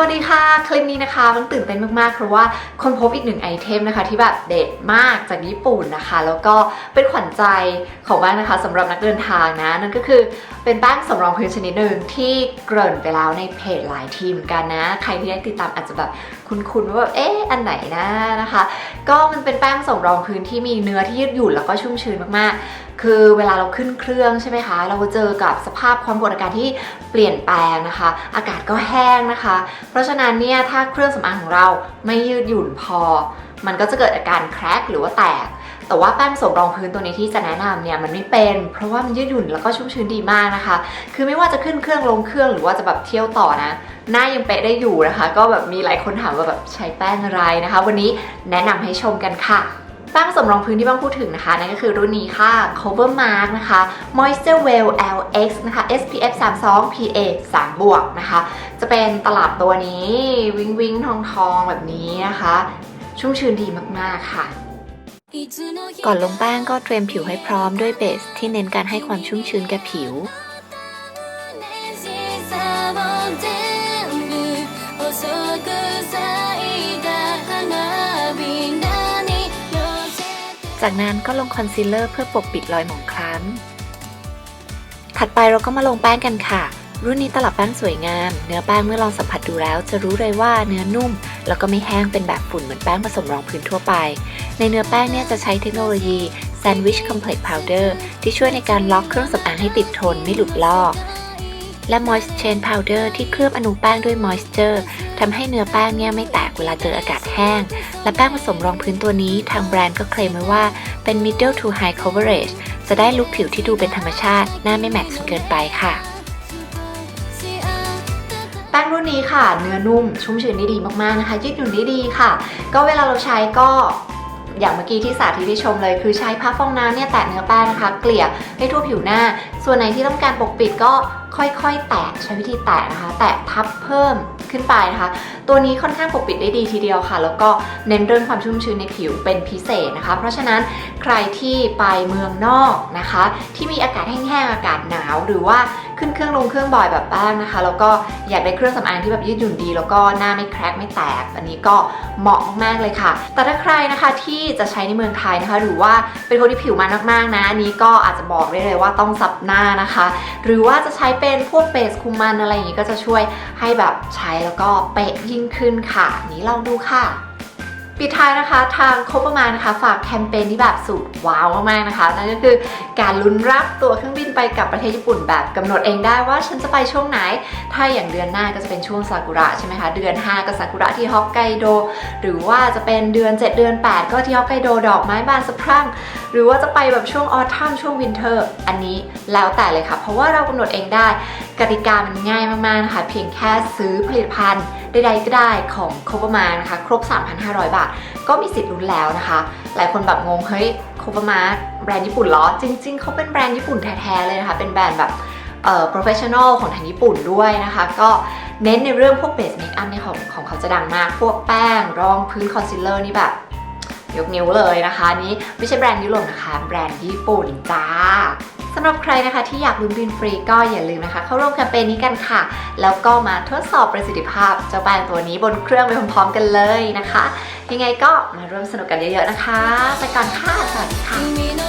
วัสดีค่ะ คลิปนี้นะคะมันตื่นเต้นมากๆ เพราะว่าคนพบอีกหนึ่งไอเทมนะคะ ที่แบบเด็ดมากจากญี่ปุ่นนะคะ แล้วก็เป็นขวัญใจของบ้านนะคะสำหรับนักเดินทางนะ นั่นก็คือเป็นแป้งสำรองพื้นชนิดหนึ่งที่เกริ่นไปแล้วในเพจหลายทีมกันนะ ใครที่ได้ติดตามอาจจะแบบคุ้นๆว่าแบบเอ๊ะอันไหนนะนะคะ ก็มันเป็นแป้งสำรองพื้นที่มีเนื้อที่ยืดหยุ่นแล้วก็ชุ่มชื้นมากๆ คือเวลาเราขึ้นเครื่องใช่ไหมคะ เราเจอกับสภาพความกดอากาศที่เปลี่ยนแปลงนะคะ อากาศก็แห้งนะคะ เพราะฉะนั้นเนี่ยถ้าเครื่องสำอางของเราไม่ยืดหยุ่นพอ มันก็จะเกิดอาการแครกหรือว่าแตกแต่ว่าแป้งสำรองพื้นตัวนี้ที่จะแนะนำเนี่ยมันไม่เป็น เพราะว่ามันยืดหยุ่นแล้วก็ชุ่มชื้นดีมากนะคะ คือไม่ว่าจะขึ้นเครื่องลงเครื่องหรือว่าจะแบบเที่ยวต่อนะหน้ายังเป๊ะได้อยู่นะคะ ก็แบบมีหลายคนถามว่าแบบใช้แป้งอะไรนะคะ วันนี้แนะนำให้ชมกันค่ะ แป้งสำรองพื้นที่บ้างพูดถึงนะคะนั่นก็คือรุ่นนี้ค่ะ Cover Mark นะคะ Moisture Well LX นะคะ SPF 32 PA 3บวกนะคะ จะเป็นตลับตัวนี้วิงวิงทองทองๆแบบนี้นะคะ ชุ่มชื้นดีมากๆค่ะก่อนลงแป้งก็เตรียมผิวให้พร้อมด้วยเบสที่เน้นการให้ความชุ่มชื้นแก่ผิว จากนั้นก็ลงคอนซีลเลอร์เพื่อปกปิดรอยหมองคล้ำถัดไปเราก็มาลงแป้งกันค่ะ รุ่นนี้ตลับแป้งสวยงาม เนื้อแป้งเมื่อลองสัมผัสดูแล้ว จะรู้เลยว่าเนื้อนุ่ม แล้วก็ไม่แห้งเป็นแบบฝุ่นเหมือนแป้งผสมรองพื้นทั่วไป ในเนื้อแป้งเนี่ยจะใช้เทคโนโลยี Sandwich Complex Powder ที่ช่วยในการล็อกเครื่องสำอางให้ติดทนไม่หลุดลอก และ Moist Chain Powder ที่เคลือบอนุแป้งด้วย Moisture ทำให้เนื้อแป้งเนี่ยไม่แตกเวลาเจออากาศแห้ง และแป้งผสมรองพื้นตัวนี้ทางแบรนด์ก็เคลมไว้ว่าเป็น Middle to High Coverage จะได้ลุคผิวที่ดูเป็นธรรมชาติ หน้าไม่แมตต์จนเกินไปค่ะ แป้งรุ่นนี้ค่ะ เนื้อนุ่ม ชุ่มชื้นได้ดีมากๆนะคะ ยืดหยุ่นได้ดีค่ะ ก็เวลาเราใช้ก็อย่างเมื่อกี้ที่สาธิตให้ชมเลยคือใช้ผ้าฟองน้ำเนี่ยแตะเนื้อแป้งนะคะ เกลี่ยให้ทั่วผิวหน้า ส่วนไหนที่ต้องการปกปิดก็ค่อยๆ แตะใช้วิธีแตะนะคะ แตะพับเพิ่มขึ้นไปนะคะ ตัวนี้ค่อนข้างปกปิดได้ดีทีเดียวค่ะ แล้วก็เน้นเรื่องความชุ่มชื้นในผิวเป็นพิเศษนะคะ เพราะฉะนั้นใครที่ไปเมืองนอกนะคะ ที่มีอากาศแห้งๆอากาศหนาวหรือว่าขึ้นเครื่องลงเครื่องบ่อยแบบแป้งนะคะ แล้วก็อยากได้เครื่องสำอางที่แบบยืดหยุ่นดี แล้วก็หน้าไม่แครกไม่แตก อันนี้ก็เหมาะมากๆเลยค่ะ แต่ถ้าใครนะคะที่จะใช้ในเมืองไทยนะคะ หรือว่าเป็นคนที่ผิวมันมากๆนะอันนี้ก็อาจจะบอกได้เลยว่าต้องซับหน้านะคะ หรือว่าจะใช้เป็นพวกเบสคุมมันอะไรอย่างนี้ก็จะช่วยให้แบบใช้แล้วก็เป๊ะยิ่งขึ้นค่ะ นี้ลองดูค่ะ ปิดท้ายนะคะทางโคประมาณนะคะฝากแคมเปญที่แบบสุดว้าวมากๆนะคะนั่นก็คือการลุ้นรับตัวเครื่องบินไปกับประเทศญี่ปุ่นแบบกำหนดเองได้ว่าฉันจะไปช่วงไหน ถ้าอย่างเดือนหน้าก็จะเป็นช่วงซากุระใช่ไหมคะเดือน 5 ก็ซากุระที่ฮอกไกโดหรือว่าจะเป็นเดือน 7 เดือน 8 ก็ที่ฮอกไกโดดอกไม้บานสะพรั่งหรือว่าจะไปแบบช่วงออทัมช่วงวินเทอร์ อันนี้แล้วแต่เลยค่ะเพราะว่าเรากำหนดเองได้ กติกามันง่ายมากๆนะคะเพียงแค่ซื้อผลิตภัณฑ์ใดๆก็ได้ของโคบมานะคะ ครบ 3,500 บาท ก็มีสิทธิ์ลุ้นแล้วนะคะ หลายคนแบบงงเฮ้ยโคบมาแบรนด์ญี่ปุ่นเหรอ จริง ๆเขาเป็นแบรนด์ญี่ปุ่นแท้ๆเลยนะคะ เป็นแบรนด์แบบเอ่อ professional ของทางญี่ปุ่นด้วยนะคะ ก็เน้นในเรื่องพวกเบสเมคอัพเนี่ยของของเขาจะดังมาก พวกแป้งรองพื้นคอนซีลเลอร์นี่แบบยกนิ้วเลยนะคะนี้ไม่ใช่แบรนด์ยุโรปนะคะ แบรนด์ญี่ปุ่นจ้าำหรับใครนะคะที่อยากลุ้นบินฟรีก็อย่าลืมนะคะ เข้าร่วมแคมเปญนี้กันค่ะ แล้วก็มาทดสอบประสิทธิภาพเจ้าแป้งตัวนี้บนเครื่องไปพร้อมๆกันเลยนะคะ ยังไงก็มาร่วมสนุกกันเยอะๆนะคะ ไปก่อนค่ะ สวัสดีค่ะ